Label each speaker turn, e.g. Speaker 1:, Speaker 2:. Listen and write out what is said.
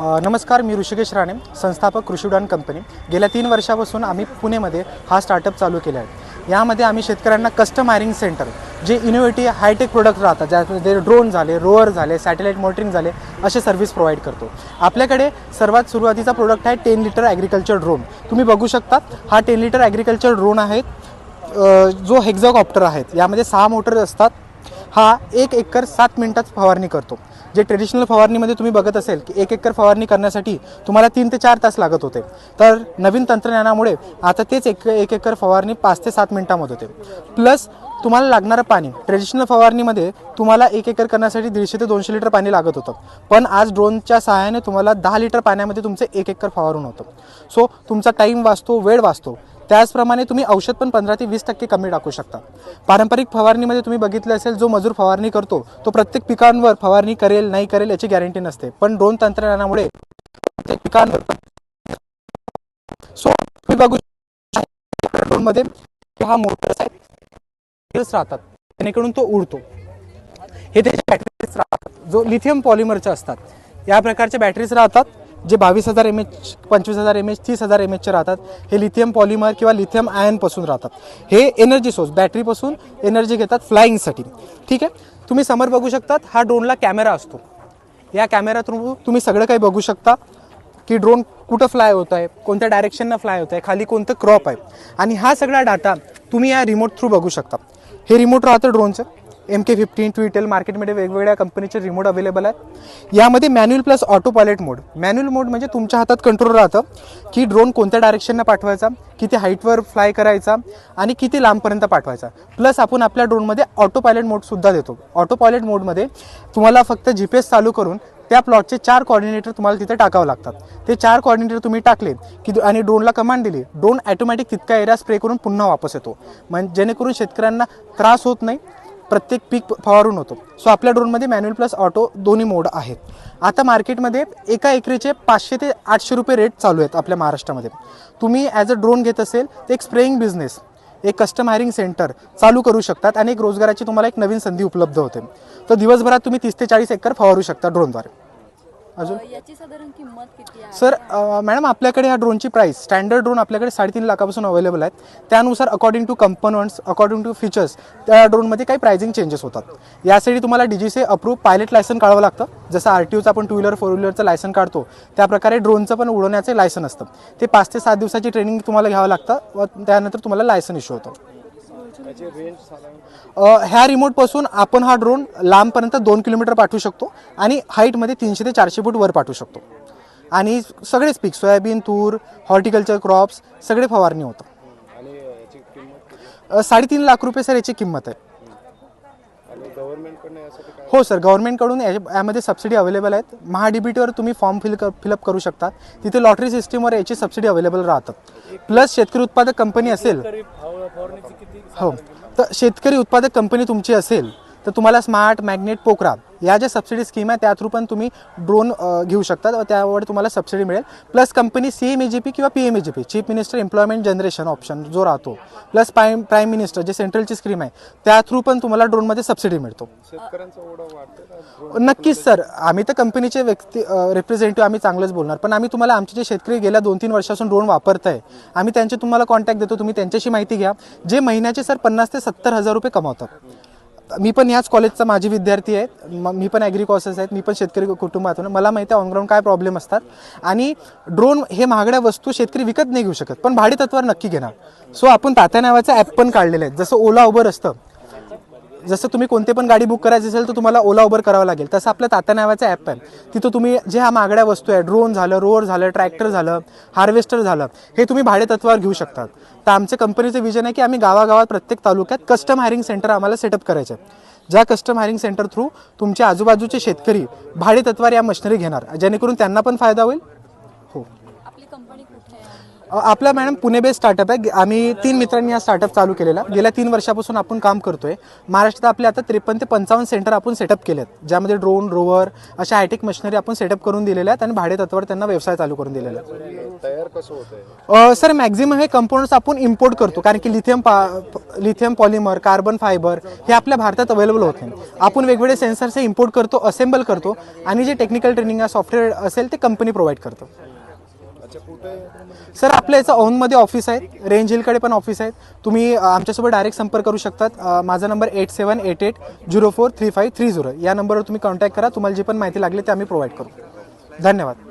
Speaker 1: नमस्कार मी ऋषिकेश राणे संस्थापक कृषी उडान कंपनी. गेल्या तीन वर्षापासून आम्ही पुणेमध्ये हा स्टार्टअप चालू केला आहे. यामध्ये आम्ही शेतकऱ्यांना कस्टम हायरिंग सेंटर जे इनोव्हेटिव्ह हायटेक प्रोडक्ट राहतात ज्यामध्ये ड्रोन झाले रोअर झाले सॅटेलाईट मॉनिटरिंग झाले असे सर्व्हिस प्रोव्हाइड करतो. आपल्याकडे सर्वात सुरुवातीचा प्रोडक्ट आहे टेन लिटर ॲग्रिकल्चर ड्रोन तुम्ही बघू शकता हा टेन लिटर ॲग्रिकल्चर ड्रोन आहे. जो हेक्झॉकॉप्टर आहेत यामध्ये सहा मोटर असतात. हा एक एकर सात मिनटात फवारणी करतो. जे ट्रेडिशनल फवारणीमध्ये तुम्ही बघत असेल की एक एकर फवारणी करण्यासाठी तुम्हाला तीन ते चार तास लागत होते. तर नवीन तंत्रज्ञानामुळे आता तेच एक एक एकर फवारणी पाच ते सात मिनिटांमध्ये होते प्लस तुम्हाला लागणारं पाणी ट्रेडिशनल फवारणीमध्ये तुम्हाला एक एकर करण्यासाठी दीडशे ते दोनशे लिटर पाणी लागत होतं. पण आज ड्रोनच्या सहाय्याने तुम्हाला दहा लिटर पाण्यामध्ये तुमचं एक एकर फवारून होतं. सो तुमचा टाईम वाचतो वेळ वाचतो. त्याचप्रमाणे तुम्ही औषध पण पंधरा ते वीस टक्के कमी टाकू शकता. पारंपरिक फवारणीमध्ये तुम्ही बघितलं असेल जो मजूर फवारणी करतो तो प्रत्येक पिकांवर फवारणी करेल नाही करेल याची गॅरंटी नसते. पण ड्रोन तंत्रज्ञानामुळे प्रत्येक पिकांवर सो तुम्ही बघू ड्रोनमध्ये हा मोटर्स आहेत राहतात. जेणेकरून तो उडतो. हे त्याचे बॅटरीज राहतात जो लिथियम पॉलिमरच्या असतात. या प्रकारच्या बॅटरीज राहतात. जे बावीस हजार एम एच पंचवीस हजार एम एच तीस हजार एम एचचे राहतात हे लिथियम पॉलिमर किंवा लिथियम आयनपासून राहतात. हे एनर्जी सोर्स बॅटरीपासून एनर्जी घेतात फ्लाईंगसाठी ठीक आहे? तुम्ही समोर बघू शकतात हा ड्रोनला कॅमेरा असतो. या कॅमेरा थ्रू तुम्ही सगळं काही बघू शकता की ड्रोन कुठं फ्लाय होत आहे कोणत्या डायरेक्शननं फ्लाय होत आहे खाली कोणतं क्रॉप आहे. आणि हा सगळा डाटा तुम्ही या रिमोट थ्रू बघू शकता. हे रिमोट राहतं ड्रोनचं एम के फिफ्टीन ट्विटेल मार्केटमध्ये वेगवेगळ्या कंपनीचे रिमोट अवेलेबल आहेत. यामध्ये manual plus auto pilot mode manual mode म्हणजे तुमच्या हातात कंट्रोल राहतं की ड्रोन कोणत्या डायरेक्शननं पाठवायचा किती हाईटवर फ्लाय करायचा आणि किती लांबपर्यंत पाठवायचा. प्लस आपण आपल्या ड्रोनमध्ये ऑटो पायलट मोडसुद्धा देतो. ऑटो पायलट मोडमध्ये तुम्हाला फक्त जी पी एस चालू करून त्या प्लॉटचे चार कॉर्डिनेटर तुम्हाला तिथे टाकावं लागतात. ते चार कॉर्डिनेटर तुम्ही टाकले की आणि ड्रोनला कमांड दिली ड्रोन ॲटोमॅटिक तितका एरिया स्प्रे करून पुन्हा वापस येतो. म्हणजे जेणेकरून शेतकऱ्यांना त्रास होत नाही प्रत्येक पीक फवारून होतो. सो आपल्या ड्रोनमध्ये मॅन्युअल प्लस ऑटो दोन्ही मोड आहेत. आता मार्केटमध्ये एका एकरीचे पाचशे ते आठशे रुपये रेट चालू आहेत आपल्या महाराष्ट्रामध्ये. तुम्ही ॲज अ ड्रोन घेत असेल तर एक स्प्रेइंग बिझनेस एक कस्टम हायरिंग सेंटर चालू करू शकतात आणि एक रोजगाराची तुम्हाला एक नवीन संधी उपलब्ध होते. तर दिवसभरात तुम्ही तीस ते चाळीस एकर फवारू शकता ड्रोनद्वारे अजून?
Speaker 2: अ, याची साधारण किंमत किती आहे?
Speaker 1: सर मॅडम आपल्याकडे ह्या ड्रोनची प्राईस स्टँडर्ड ड्रोन आपल्याकडे साडेतीन लाखापासून अवेलेबल आहेत. त्यानुसार according to components according to features त्या ड्रोनमध्ये काही प्राइसिंग चेंजेस होतात. यासाठी तुम्हाला डीजीचे अप्रूव्ह पायलट लायसन काढावं लागतं. जसं आर टी ओचं आपण टू व्हीलर फोर व्हीलरचं लायसन काढतो त्या प्रकारे ड्रोनचं पण उडवण्याचं लायसन असतं. ते पाच ते सात दिवसाची ट्रेनिंग तुम्हाला घ्यावं लागतं व त्यानंतर तुम्हाला लायसन इश्यू होतं. ह्या रिमोटपासून आपण हा ड्रोन लांबपर्यंत दोन किलोमीटर पाठवू शकतो आणि हाईटमध्ये तीनशे ते चारशे फूट वर पाठवू शकतो. आणि सगळेच पीक सोयाबीन तूर हॉर्टिकल्चर क्रॉप्स सगळे फवारणी होतं. साडेतीन लाख रुपये सर याची किंमत आहे.
Speaker 3: गव्हर्नमेंटकडनं यासाठी काय?
Speaker 1: हो सर गव्हर्नमेंटकडून या- यामध्ये सबसिडी अवेलेबल आहेत. महाडीबीटीवर तुम्ही फॉर्म फिल फिलअप करू शकता. तिथे लॉटरी सिस्टीमवर याची सबसिडी अवेलेबल राहतात प्लस शेतकरी उत्पादक कंपनी असेल हो. तर शेतकरी उत्पादक कंपनी तुमची असेल तर तुम्हाला स्मार्ट मॅग्नेट पोकरा या ज्या सबसिडी स्कीम आहे त्या थ्रू पण तुम्ही ड्रोन घेऊ शकता. त्यावर तुम्हाला सबसिडी मिळेल. Plus company C M A G P किंवा P M A G P chief minister employment generation option जो राहतो. प्लस प्राईम प्राईम मिनिस्टर जे सेंट्रलची स्कीम आहे त्या थ्रू पण तुम्हाला ड्रोनमध्ये सबसिडी मिळतो? नक्कीच सर आम्ही तर कंपनीचे व्यक्ती रिप्रेझेंटेटिव्ह आम्ही चांगलंच बोलणार. पण आम्ही तुम्हाला आमचे जे शेतकरी गेल्या दोन तीन वर्षापासून ड्रोन वापरत आहे आम्ही त्यांचे तुम्हाला कॉन्टॅक्ट देतो. तुम्ही त्यांच्याशी माहिती घ्या. जे महिन्याचे सर पन्नास ते सत्तर हजार रुपये कमावतात. मी पण याच कॉलेजचा माझी विद्यार्थी आहे मी पण ॲग्री कॉसेस आहेत. मी पण शेतकरी कुटुंबातून मला माहिती आहे ऑनग्राऊंड काय प्रॉब्लेम असतात. आणि ड्रोन हे महागड्या वस्तू शेतकरी विकत नाही घेऊ शकत. पण भाडेतत्वावर नक्की घेणार. सो आपण तात्या नावाचं ॲप पण काढलेलं आहे. जसं ओला उबर असतं. जसं तुम्ही कोणते पण गाडी बुक करायची असेल तर तुम्हाला ओला उबर करावं लागेल. तसं आपलं तात्या नावाचं ॲप आहे. तिथं तुम्ही जे ह्या मागड्या वस्तू आहे ड्रोन झालं रोअर झालं ट्रॅक्टर झालं हार्वेस्टर झालं हे तुम्ही भाडे तत्वावर घेऊ शकतात. तर आमच्या कंपनीचं विजन आहे की आम्ही गावागावात प्रत्येक तालुक्यात कस्टम हायरिंग सेंटर आम्हाला सेटअप करायचं आहे ज्या कस्टम हायरिंग सेंटर थ्रू तुमच्या आजूबाजूचे शेतकरी भाडे तत्वावर या मशिनरी घेणार. जेणेकरून त्यांना पण फायदा होईल
Speaker 2: आपली
Speaker 1: मॅडम पुणे बेस्ड स्टार्टअप आहे. आम्ही तीन मित्रांनी हा स्टार्टअप चालू केलेला. गेल्या तीन वर्षापासून आपण काम करतोय. महाराष्ट्रात आपले आता त्रेपन्न ते पंचावन्न सेंटर आपण सेटअप केले आहेत ज्यामध्ये ड्रोन रोवर अशा हायटेक मशिनरी आपण सेटअप करून दिलेल्या आहेत आणि भाडे तत्वावर त्यांना व्यवसाय चालू करून दिलेला आहे. सर मॅक्झिमम हे कंपोनंट्स आपण इम्पोर्ट करतो. कारण की लिथियम पा लिथियम पॉलिमर कार्बन फायबर हे आपल्या भारतात अवेलेबल होत. नाही आपण वेगवेगळे सेन्सर्स हे इम्पोर्ट करतो असेंबल करतो आणि जे टेक्निकल ट्रेनिंग सॉफ्टवेअर असेल ते कंपनी प्रोव्हाइड करतो. सर आपल्या याचं औनमध्ये ऑफिस आहे रेंज हिलकडे पण ऑफिस आहेत. तुम्ही आमच्यासोबत डायरेक्ट संपर्क करू शकतात. माझा number eight seven eight eight zero four three five three zero या नंबरवर तुम्ही कॉन्टॅक्ट करा. तुम्हाला जी पण माहिती लागली ते आम्ही प्रोव्हाइड करू. धन्यवाद.